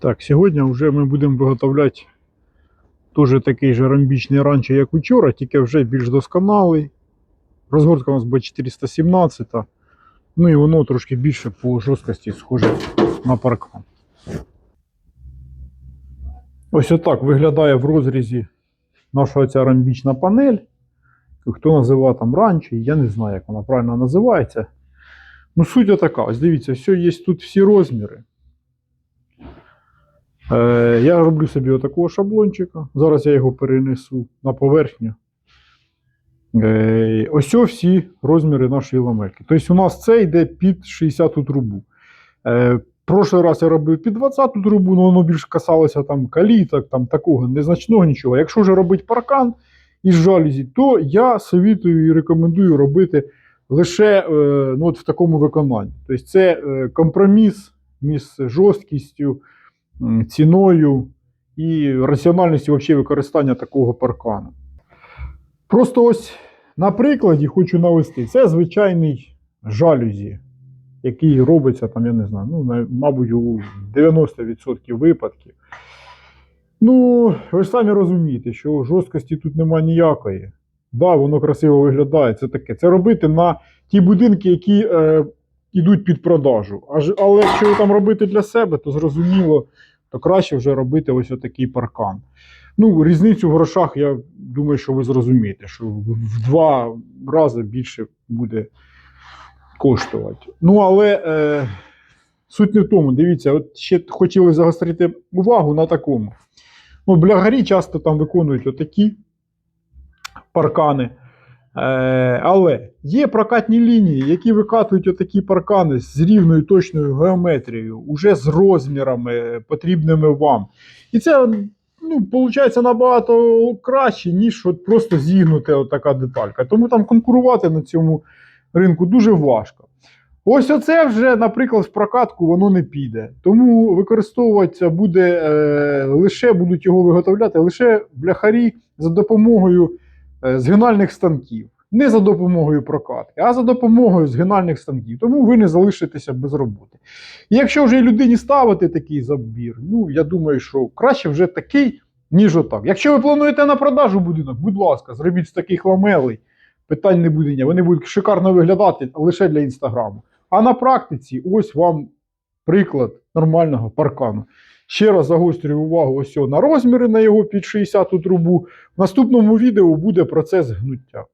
Так, сьогодні вже ми будемо виготовляти теж такий же рамбічний ранчо, як учора, тільки вже більш досконалий. Розгортка у нас B417. Ну і воно трошки більше по жорсткості схоже на паркан. Ось отак виглядає в розрізі наша ця рамбічна панель. Хто називає там ранчо, я не знаю, як вона правильно називається. Ну, суть така. Ось дивіться, все є тут всі розміри. Е, я роблю собі отакого шаблончика. Зараз я його перенесу на поверхню. Е, ось всі розміри нашої ламельки. Тобто у нас це йде під 60 трубу. Е, прошлий раз я робив під 20 трубу, але воно більш касалося там каліток, там такого незначного нічого. Якщо вже робити паркан із жалюзі, то я совітую і рекомендую робити лише е, ну, от в такому виконанні. Тобто це е, компроміс між жорсткістю, ціною і раціональністю вообще використання такого паркану. Просто ось на прикладі хочу навести. Це звичайний жалюзі, який робиться там, я не знаю, ну, мабуть, у 90% випадків. Ну, ви ж самі розумієте, що жорсткості тут немає ніякої. Да, воно красиво виглядає, це таке. Це робити на ті будинки, які е, йдуть під продажу. Аж, але якщо там робити для себе, то зрозуміло, то краще вже робити ось отакий паркан. Ну, різницю в грошах, я думаю, що ви зрозумієте, що в два рази більше буде коштувати. Ну, але е, суть не в тому. Дивіться, от ще хотіли загострити увагу на такому. Ну, блягарі часто там виконують отакі паркани. Е, але є прокатні лінії, які викатують отакі паркани з рівною точною геометрією, уже з розмірами потрібними вам. І це ну, виходить набагато краще, ніж от просто зігнути така деталька. Тому там конкурувати на цьому ринку дуже важко. Ось оце вже, наприклад, в прокатку воно не піде. Тому використовуватися буде е, лише будуть його виготовляти лише бляхарі за допомогою е, згинальних станків. Не за допомогою прокатки, а за допомогою згинальних станків. Тому ви не залишитеся без роботи. І якщо вже людині ставити такий забір, ну я думаю, що краще вже такий, ніж отак. Якщо ви плануєте на продажу будинок, будь ласка, зробіть з таких ламелей. Питань не буде. Вони будуть шикарно виглядати лише для інстаграму. А на практиці, ось вам приклад нормального паркану. Ще раз загострюю увагу ось на розміри на його під 60 трубу. В наступному відео буде процес гнуття.